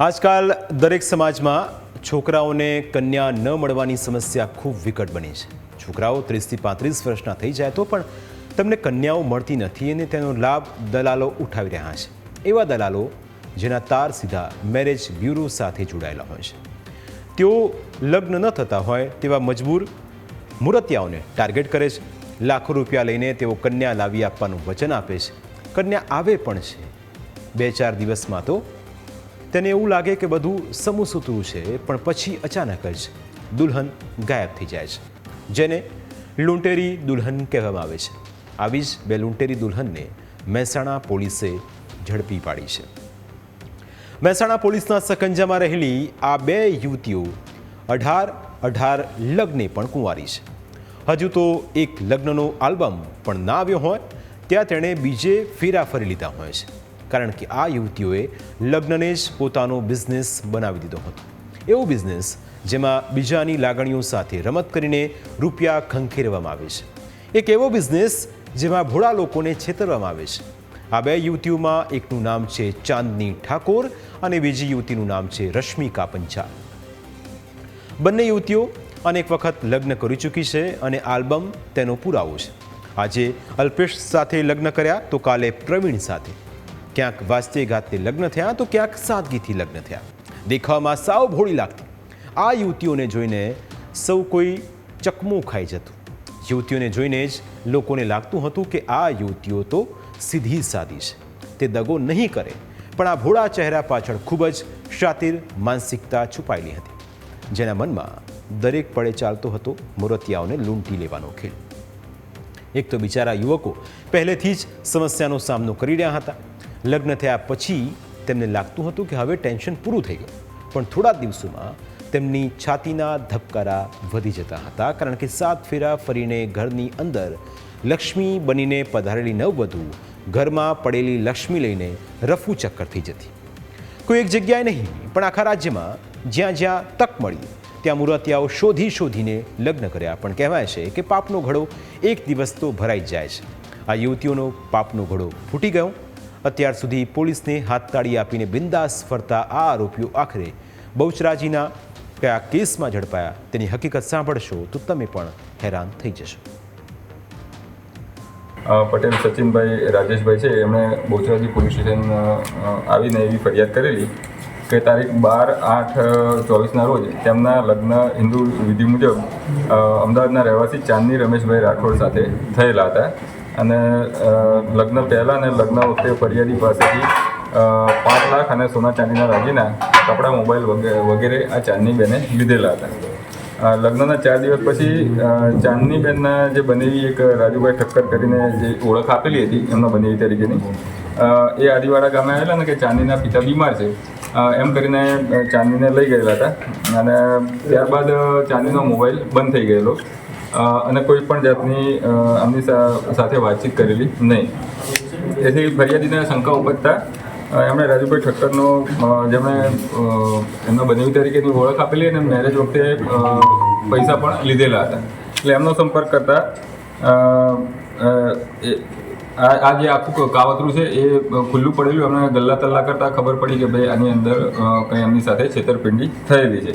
આજકાલ દરેક સમાજમાં છોકરાઓને કન્યા ન મળવાની સમસ્યા ખૂબ વિકટ બની છે. છોકરાઓ ત્રીસથી પાંત્રીસ વર્ષના થઈ જાય તો પણ તમને કન્યાઓ મળતી નથી અને તેનો લાભ દલાલો ઉઠાવી રહ્યા છે. એવા દલાલો જેના તાર સીધા મેરેજ બ્યુરો સાથે જોડાયેલા હોય છે. તેઓ લગ્ન ન થતા હોય તેવા મજબૂર મૂર્તિયાઓને ટાર્ગેટ કરે છે. લાખો રૂપિયા લઈને તેઓ કન્યા લાવી આપવાનું વચન આપે છે. કન્યા આવે પણ છે. બે ચાર દિવસમાં તો તેને એવું લાગે કે બધું સમુસૂતરું છે, પણ પછી અચાનક જ દુલ્હન ગાયબ થઈ જાય છે, જેને લૂંટેરી દુલ્હન કહેવામાં આવે છે. આવી જ બે લૂંટેરી દુલ્હનને મહેસાણા પોલીસે ઝડપી પાડી છે. મહેસાણા પોલીસના સકંજામાં રહેલી આ બે યુવતીઓ અઢાર અઢાર લગ્ને પણ કુંવારી છે. હજુ તો એક લગ્નનો આલ્બમ પણ ના આવ્યો હોય, ત્યાં તેણે બીજે ફેરા ફરી લીધા હોય છે. કારણ કે આ યુવતીઓએ લગ્નને જ પોતાનો બિઝનેસ બનાવી દીધો હતો. એવો બિઝનેસ જેમાં બીજાની લાગણીઓ સાથે રમત કરીને રૂપિયા ખંખેરવામાં આવે છે. એક એવો બિઝનેસ જેમાં ભોળા લોકોને છેતરવામાં આવે છે. આ બે યુવતીઓમાં એકનું નામ છે ચાંદની ઠાકોર અને બીજી યુવતીનું નામ છે રશ્મિકા પંચાલ. બંને યુવતીઓ અનેક વખત લગ્ન કરી ચૂકી છે અને આલ્બમ તેનો પુરાવો છે. આજે અલ્પેશ સાથે લગ્ન કર્યા તો કાલે પ્રવીણ સાથે. ક્યાંક વાસ્તે ગાતે લગ્ન થયા તો ક્યાંક સાદગીથી લગ્ન થયા. દેખાવામાં સાવ ભોળી લાગતી. આ યુવતીઓને જોઈને સૌ કોઈ ચકમું ખાઈ જતું. યુવતીઓને જોઈને જ લોકોને લાગતું હતું કે આ યુવતીઓ તો સીધી સાદી છે. તે દગો નહીં કરે, પણ આ ભોળા ચહેરા પાછળ ખૂબ જ શાતિર માનસિકતા છુપાયેલી હતી. જેના મનમાં દરેક પડે ચાલતો હતો મૂર્તિયાઓને લૂંટી લેવાનો ખેલ. એક તો બિચારા યુવકો પહેલેથી જ સમસ્યાનો સામનો કરી રહ્યા હતા. લગ્ન થયા પછી તેમને લાગતું હતું કે હવે ટેન્શન પૂરું થઈ ગયું. પણ થોડા દિવસોમાં તેમની છાતીના ધબકારા વધી જતા હતા, કારણ કે સાત ફેરા ફરીને ઘરની અંદર લક્ષ્મી બનીને પધારેલી નવવધુ ઘરમાં પડેલી લક્ષ્મી લઈને રફુ ચક્કર થઈ જતી. કોઈ એક જગ્યાએ નહીં, પણ આખા રાજ્યમાં જ્યાં જ્યાં તક મળી, ત્યાં મૂર્તિયાઓ શોધી શોધીને લગ્ન કર્યા. પણ કહેવાય છે કે પાપનો ઘડો એક દિવસ તો ભરાઈ જાય છે. આ યુવતીઓનો પાપનો ઘડો ફૂટી ગયો. અત્યાર સુધી પોલીસને હાથતાળી આપીને બિંદાસ ફરતા આ આરોપીઓ આખરે બહુચરાજીના કયા કેસમાં ઝડપાયા તેની હકીકત સાંભળશો તો તમે પણ હેરાન થઈ જશો. પટેલ સચિનભાઈ રાજેશભાઈ છે, એમણે બહુચરાજી પોલીસ સ્ટેશન આવીને એવી ફરિયાદ કરેલી કે તારીખ બાર આઠ, ચોવીસના રોજ તેમના લગ્ન હિન્દુ વિધિ મુજબ અમદાવાદના રહેવાસી ચાંદની રમેશભાઈ રાઠોડ સાથે થયેલા હતા. અને લગ્ન પહેલાં અને લગ્ન વખતે ફરિયાદી પાસેથી પાંચ લાખ અને સોના ચાંદીના દાગીના કપડાં, મોબાઈલ વગે- વગેરે આ ચાંદની બેને લીધેલા હતા. લગ્નના ચાર દિવસ પછી ચાંદની બેનના જે બનેવી એક રાજુભાઈ ઠક્કર કરીને જે ઓળખ આપેલી હતી, એમના બનેવી તરીકેની એ આદિવાડા ગામે આવેલા ને કે ચાંદનીના પિતા બીમાર છે એમ કરીને ચાંદીને લઈ ગયેલા હતા. અને ત્યારબાદ ચાંદીનો મોબાઈલ બંધ થઈ ગયેલો. અને કોઈ પણ જાતની આમની સાથે વાતચીત કરેલી નહીં. તેથી ફરિયાદીને શંકા ઉપજતા એમણે રાજુભાઈ ઠક્કરનો જેમણે એમનો બનેવી તરીકેની ઓળખ આપેલી અને મેરેજ વખતે પૈસા પણ લીધેલા હતા. એટલે એમનો સંપર્ક કરતા આ જે આખું કાવતરું છે એ ખુલ્લું પડેલું. એમને ગલ્લા તલ્લા કરતાં ખબર પડી કે ભાઈ આની અંદર કંઈ એમની સાથે છેતરપિંડી થયેલી છે.